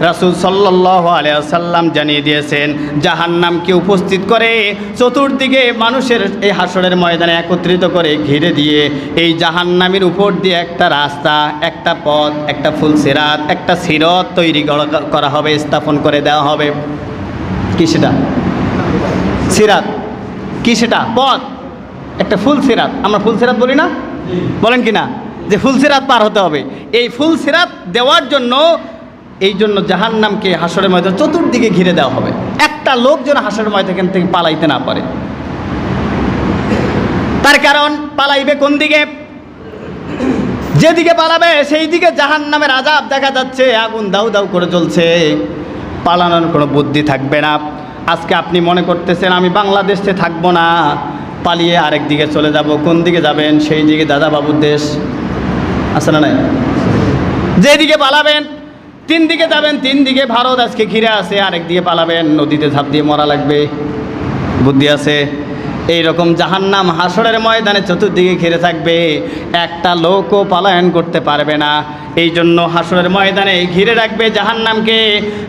রাসুল সাল্লাহ আলিয়াল্লাম জানিয়ে দিয়েছেন জাহান্নামকে উপস্থিত করে? চতুর্দিকে মানুষের এই হাসরের ময়দানে একত্রিত করে ঘিরে দিয়ে এই জাহান্নামের উপর দিয়ে একটা রাস্তা একটা পথ একটা ফুল সিরাত একটা সিরত তৈরি করা- করা হবে স্থাপন করে দেওয়া হবে। কি সেটা? সিরাত। কি সেটা? পথ। একটা ফুল সিরাত। আমরা ফুল সিরাত বলি না? বলেন কি না? যে ফুল সিরাত পার হতে হবে। এই ফুল সিরাত দেওয়ার জন্য এই জন্য জাহান নামকে হাসরের ময়দান চতুর্দিকে ঘিরে দেওয়া হবে। একটা লোক যেন হাসরের ময়দান থেকে পালাইতে না পারে। তার কারণ, পালাইবে কোন দিকে? যেদিকে পালাবে সেই দিকে জাহান নামের আজাব দেখা যাচ্ছে, আগুন দাউ দাউ করে জ্বলছে। পালানোর কোনো বুদ্ধি থাকবে না। আজকে আপনি মনে করতেছেন, আমি বাংলাদেশে থাকব না। পালিয়ে আরেক দিকে চলে যাব। কোন দিকে যাবেন? সেই দিকে দাদা বাবুর দেশ। আছে না নাই? যেদিকে পালাবেন তিন দিকে যাবেন, তিন দিকে ভারত আজকে ঘিরে আছে, আরেক দিকে পালাবেন, নদীতে ঝাঁপ দিয়ে মরা লাগবে। বুদ্ধি আছে? এই রকম জাহান্নাম হাসরের ময়দানে চতুর্দিকে ঘিরে থাকবে, একটা লোকও পলায়ন করতে পারবে না। এই জন্য হাসরের ময়দানে ঘিরে রাখবে জাহান্নামকে।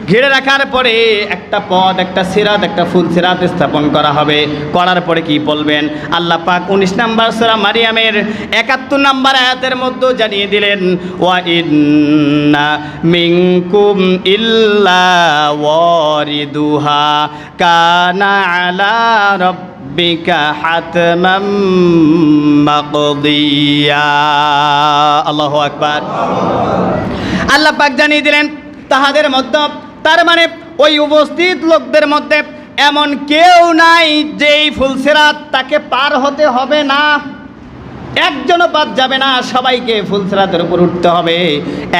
ঘিরে রাখার পরে একটা পদ, একটা সিরাত, একটা ফুল সিরাত স্থাপন করা হবে। করার পরে কি বলবেন? আল্লাহ পাক উনিশ নাম্বার সোরা মারিয়ামের একাত্তর নাম্বার আয়াতের মধ্যে জানিয়ে দিলেন, ওয়া মিনকুম ইল্লা ওয়ারিদুহা। কানা আলা রব্বিকা হাতমাম মাকদিয়া আল্লাহু আকবার। আল্লাহ পাক জানিয়ে দিলেন, তাহাদের মধ্যে, তার মানে ওই উপস্থিত লোকদের মধ্যে এমন কেউ নাই যেই ফুলসেরাত তাকে পার হতে হবে না। একজনও বাদ যাবে না, সবাইকে ফুলসেরাতের উপর উঠতে হবে।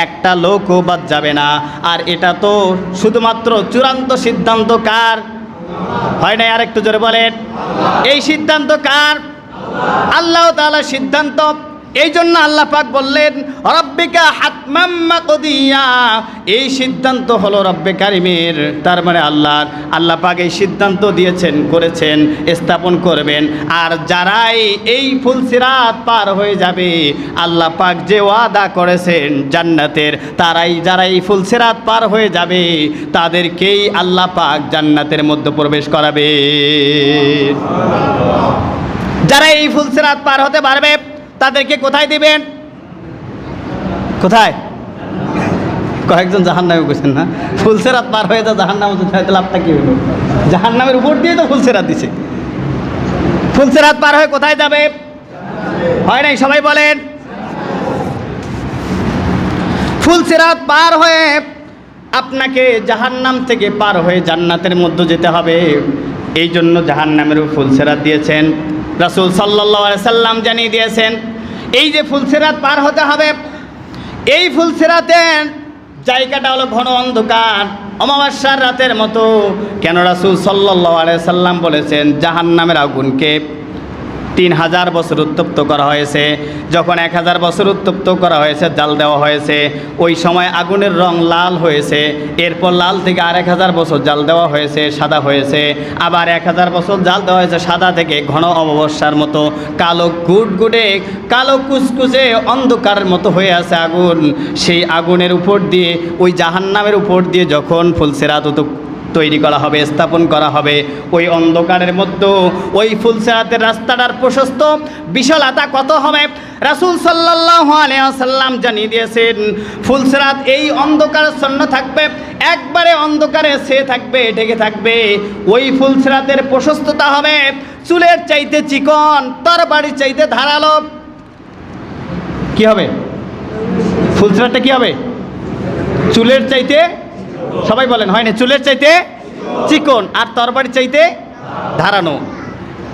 একটা লোকও বাদ যাবে না। আর এটা তো শুধুমাত্র চূড়ান্ত সিদ্ধান্ত কার? হয় না আর একটু জোরে বলেন? এই সিদ্ধান্ত কার? আল্লাহ তালা সিদ্ধান্ত। এই জন্য আল্লাহ পাক বললেন, রব্বিকা হাতমাম্মা কদিয়া এই সিদ্ধান্ত হলো রব্বে কারিমের, তার মানে আল্লাহর। আল্লাহ পাক এই সিদ্ধান্ত দিয়েছেন, করেছেন, স্থাপন করবেন। আর যারাই এই ফুলসিরাত পার হয়ে যাবে, আল্লাহ পাক যে ওয়াদা করেছেন জান্নাতের, তারাই যারা এই ফুলসিরাত পার হয়ে যাবে, তাদেরকেই আল্লাহ পাক জান্নাতের মধ্যে প্রবেশ করাবে। যারা এই ফুলসিরাত পার হতে পারবে তাদেরকে কোথায় দিবেন? কোথায়? কয়েকজন জাহান নামে বসেন না। ফুলসেরাত পার হয়ে যা জাহান নামে তাহলে লাভটা কি হলো? জাহান নামের উপর দিয়ে তো ফুলসেরাত দিছে। ফুলসেরাত পার হয়ে কোথায় যাবে? হয় নাই, সবাই বলেন। ফুলসেরাত পার হয়ে আপনাকে জাহান্নাম থেকে পার হয়ে জান্নাতের মধ্যে যেতে হবে। এই জন্য জাহান্নামেরও ফুলসেরাত দিয়েছেন। রাসূল সাল্লাম জানিয়ে দিয়েছেন, এই যে ফুলসেরাত পার হতে হবে, এই ফুলসেরাতের জায়গাটা হলো ঘন অন্ধকার, অমাবস্যার রাতের মতো। কেন রাসুল সাল্লাহ সাল্লাম বলেছেন, জাহান্নামের আগুনকে তিন হাজার বছর উত্তপ্ত করা হয়েছে। যখন এক হাজার বছর উত্তপ্ত করা হয়েছে, জাল দেওয়া হয়েছে, ওই সময় আগুনের রং লাল হয়েছে, এরপর লাল থেকে আর এক হাজার বছর জাল দেওয়া হয়েছে, সাদা হয়েছে। আবার এক হাজার বছর জাল দেওয়া হয়েছে, সাদা থেকে ঘন অমাবস্যার মতো। কালো গুটগুটে, কালো কুচকুচে অন্ধকারের মতো হয়ে আছে আগুন। সেই আগুনের উপর দিয়ে, ওই জাহান্নামের উপর দিয়ে যখন ফুলসেরাত তৈরি করা হবে, স্থাপন করা হবে। ওই অন্ধকারের মধ্যে ওই ফুলসেরাতের রাস্তাটার প্রশস্ত বিশালতা কত হবে? রাসূল সাল্লাল্লাহু আলাইহি সাল্লাম জানিয়ে দিয়েছেন, ফুলসেরাত এই অন্ধকার অন্ধকারাচ্ছন্ন থাকবে, একবারে অন্ধকারে সে থাকবে, ঢেকে থাকবে। ওই ফুলসেরাতের প্রশস্ততা হবে চুলের চাইতে চিকন তরবারি চাইতে ধারালো। কি হবে? ফুলসেরাতটা কি হবে? চুলের চাইতে সবাই বলেন হয় না চুলের চাইতে চিকন আর তরবারি চাইতে ধারানো।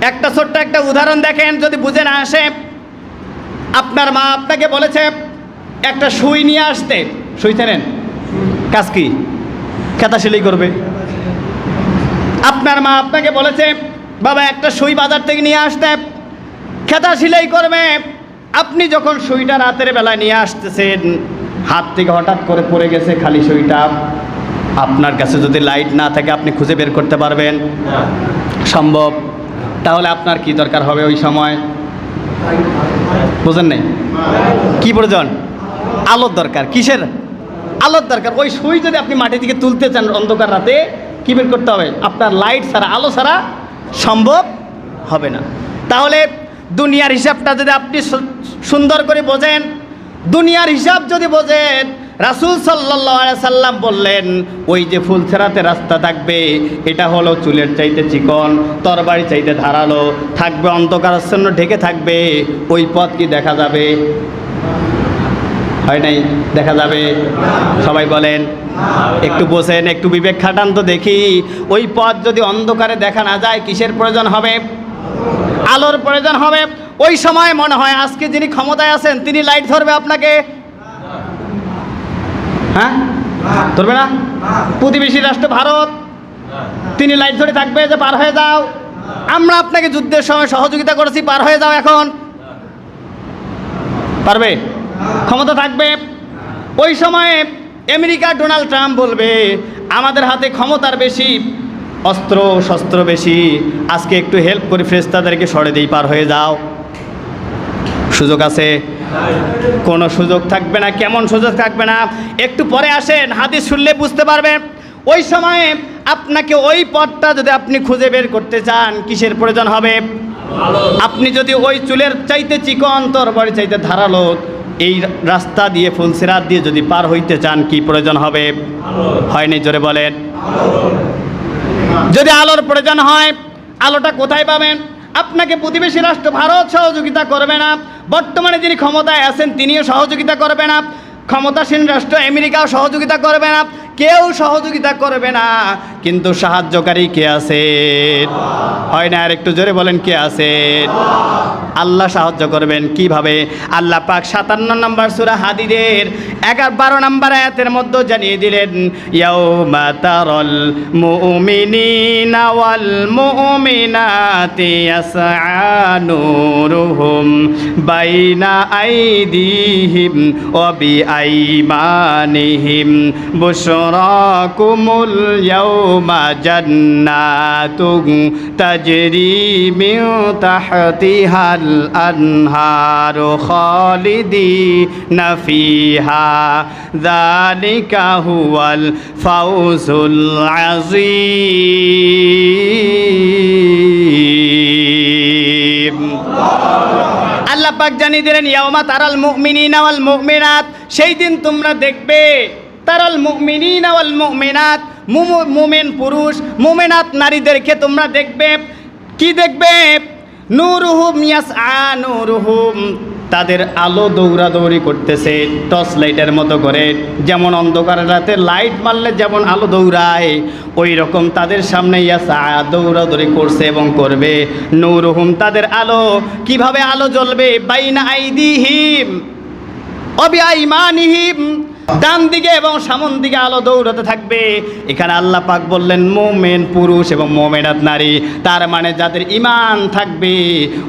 একটা ছোট্ট একটা উদাহরণ দেখেন, যদি বুঝে না আসে, আপনার মা আপনাকে বলেছে, একটা সুই নিয়ে আসতে। সুই চেনেন? কাজ কি? খেতা সেলাই করবে। আপনার মা আপনাকে বলেছে, বাবা, একটা সুই বাজার থেকে নিয়ে আসতে। খেতা সেলাই করবে। আপনি যখন সুইটা রাতের বেলায় নিয়ে আসতেছেন, হাত থেকে হঠাৎ করে পড়ে গেছে খালি সুইটা। আপনার কাছে যদি লাইট না থাকে, আপনি খুঁজে বের করতে পারবেন। সম্ভব। তাহলে আপনার কি দরকার হবে ওই সময়? বুঝেন নাই? কি প্রয়োজন? আলোর দরকার। কিসের? আলোর দরকার। ওই সুই যদি আপনি মাটি থেকে তুলতে চান অন্ধকার রাতে, কী বের করতে হবে? আপনার লাইট ছাড়া, আলো ছাড়া সম্ভব হবে না। তাহলে দুনিয়ার হিসাবটা যদি আপনি সুন্দর করে বোঝেন, দুনিয়ার হিসাব যদি বোঝেন রাসুল সাল্লাম বললেন, ওই যে ফুল ছেড়াতে রাস্তা থাকবে, এটা হলো চুলের চাইতে চিকন, তরবারি চাইতে ধারালো, থাকবে অন্ধকারাচ্ছন্ন ঢেকে থাকবে, ওই পথ কি দেখা যাবে? হয় নাই? দেখা যাবে? সবাই বলেন, একটু বসেন একটু বিবেক খাটান তো দেখি, ওই পথ যদি অন্ধকারে দেখা না যায়, কিসের প্রয়োজন হবে? আলোর প্রয়োজন হবে। ওই সময় মনে হয় আজকে যিনি ক্ষমতায় আছেন, তিনি লাইট ধরবে আপনাকে। হ্যাঁ? ধরবে না? প্রতিবেশী রাষ্ট্র ভারত, তিনি লাইট ধরে থাকবে যে পার হয়ে যাও। আমরা আপনাকে যুদ্ধের সময় সহযোগিতা করেছি, পার হয়ে যাও এখন। পারবে? ক্ষমতা থাকবে। ওই সময়ে আমেরিকা ডোনাল্ড ট্রাম্প বলবে, আমাদের হাতে ক্ষমতার বেশি, অস্ত্র, শস্ত্র বেশি। আজকে একটু হেল্প করি ফ্রেস্তাদেরকে সরে দিই, পার হয়ে যাও। সুযোগ আছে। কোনো সুযোগ থাকবে না, কেমন সুযোগ থাকবে না? একটু পরে আসেন, হাদিস শুনলে বুঝতে পারবেন ওই সময়ে আপনাকে ওই পথটা যদি আপনি খুঁজে বের করতে চান, কিসের প্রয়োজন হবে? আপনি যদি ওই চুলের চাইতে চিকন, তরবারি চাইতে ধারালো, এই রাস্তা দিয়ে ফুলসিরাত দিয়ে যদি পার হইতে চান, কি প্রয়োজন হবে? হয়নি, জোরে বলেন। যদি আলোর প্রয়োজন হয়, আলোটা কোথায় পাবেন? আপনাকে প্রতিবেশী রাষ্ট্র ভারত সহযোগিতা করবে না। বর্তমানে যিনি ক্ষমতায় আছেন তিনিও সহযোগিতা করবে না ক্ষমতাসীন রাষ্ট্র আমেরিকাও সহযোগিতা করবে না কেউ সহযোগিতা করবে না, কিন্তু সাহায্যকারী কে আছে? হয় না আর একটু জোরে বলেন কে আছে? আল্লাহ সাহায্য করবেন কীভাবে? আল্লাহ পাক সাতান্ন নম্বর সুরা হাদিদের এগারো বারো নম্বর আয়াতের মধ্যে জানিয়ে দিলেন, ইয়াউমা তারাল মুমিনিনা ওয়াল মুমিনাতি ইয়াসআ নূরুহুম বাইনা আইদিহিম ওয়া বিআইমানিহিম বুশরাকুমুল ইয়াউমা জান্নাতুন তাজরি মিন তাহতিহাল الأنهار خالدين فيها ذلك هو الفوز العظيم আল্লাহ পাক জানিয়ে দিলেন ইয়াউমা তারাল মুমিনিনা ওয়াল মুমিনাত সেই দিন তোমরা দেখবে তারাল মুমিনিনা ওয়াল মুমিনাত। মুমু- মুমিন পুরুষ, মুমিনাত নারীদেরকে তোমরা দেখবে। কি দেখবে? নূরুহুম ইয়াসআ নূরুহুম। তাদের আলো দৌড়াদৌড়ি করতেছে, টর্চ লাইটের মতো করে। যেমন অন্ধকার রাতে লাইট মারলে যেমন আলো দৌড়ায় ওই রকম তাদের সামনে ইয়াসা দৌড়াদৌড়ি করছে এবং করবে। নূরুহুম তাদের আলো, কীভাবে আলো জ্বলবে? বাইনা আইদিহিম অবি আইমানিহিম ডান দিকে এবং সামন দিকে আলো দৌড়াতে থাকবে। এখানে আল্লাহ পাক বললেন, মোমেন পুরুষ এবং মোমেনাত নারী। তার মানে যাদের ইমান থাকবে,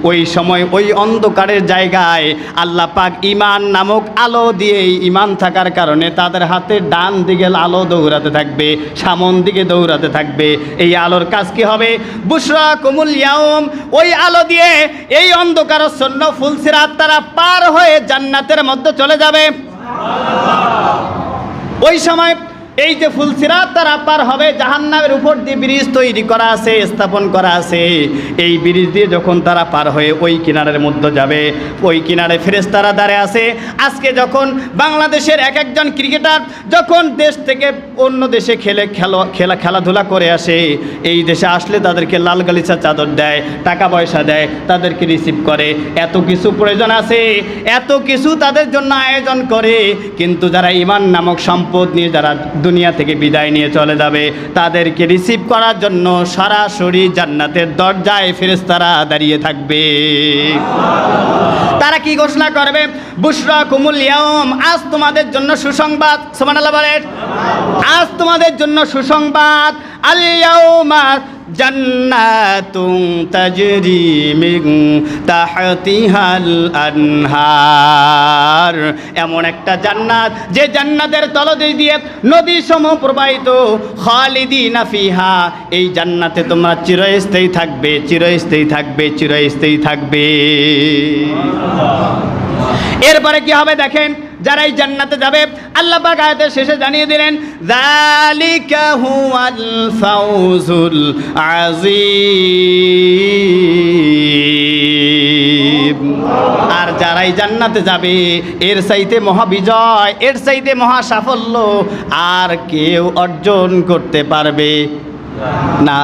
ওই সময় ওই অন্ধকারের জায়গায় আল্লাহ পাক ইমান নামক আলো দিয়ে ইমান থাকার কারণে তাদের হাতে ডান দিকে আলো দৌড়াতে থাকবে, সামন দিকে দৌড়াতে থাকবে। এই আলোর কাজ কি হবে? বুসরা কুমুল ইয়াউম, ওই আলো দিয়ে এই অন্ধকারচ্ছন্ন ফুলসিরাত তারা পার হয়ে জান্নাতের মধ্যে চলে যাবে। ওই সময় এই যে ফুলসিরাত তারা পার হবে, জাহান্নামের উপর দিয়ে ব্রিজ তৈরি করা আছে, স্থাপন করা আছে। এই ব্রিজ দিয়ে যখন তারা পার হয়ে ওই কিনারের মধ্যে যাবে, ওই কিনারে ফেরেস্তারা দাঁড়িয়ে আছে। আজকে যখন বাংলাদেশের এক একজন ক্রিকেটার যখন দেশ থেকে অন্য দেশে খেলে খেলো, খেলা, খেলাধুলা করে আসে, এই দেশে আসলে তাদেরকে লাল গালিচা চাদর দেয়, টাকা পয়সা দেয়, তাদেরকে রিসিভ করে। এত কিছু প্রয়োজন আছে, এত কিছু তাদের জন্য আয়োজন করে, কিন্তু যারা ইমান নামক সম্পদ নিয়ে যারা দুনিয়া থেকে বিদায় নিয়ে চলে যাবে। তাদেরকে রিসিভ করার জন্য সরাসরি জান্নাতের দরজায় ফেরেশতারা দাঁড়িয়ে থাকবে। তারা কি ঘোষণা করবে? বুশরা কুমুল ইয়াউম, আজ তোমাদের জন্য সুসংবাদ। সুবহানাল্লাহ বলেন। আজ তোমাদের জন্য সুসংবাদ। আল ইয়াউমা জান্নাতুন তাজরি মিন এমন একটা জান্নাত, যে জান্নাতের তলদেশ দিয়ে নদী সম প্রবাহিত খালিদি ফিহা, এই জান্নাতে তোমরা চিরস্থায়ী থাকবে চিরস্থায়ী থাকবে চিরস্থায়ী থাকবে। এরপরে কি হবে দেখেন, যারা এই জান্নাতে যাবে আল্লাহ পাক আয়াতের শেষে জানিয়ে দিলেন, যালিকা হুয়াল ফাউজুল আজিম আর যারাই জান্নাতে যাবে, এর চাইতে মহাবিজয় এর চাইতে মহা সাফল্য আর কেউ অর্জন করতে পারবে না।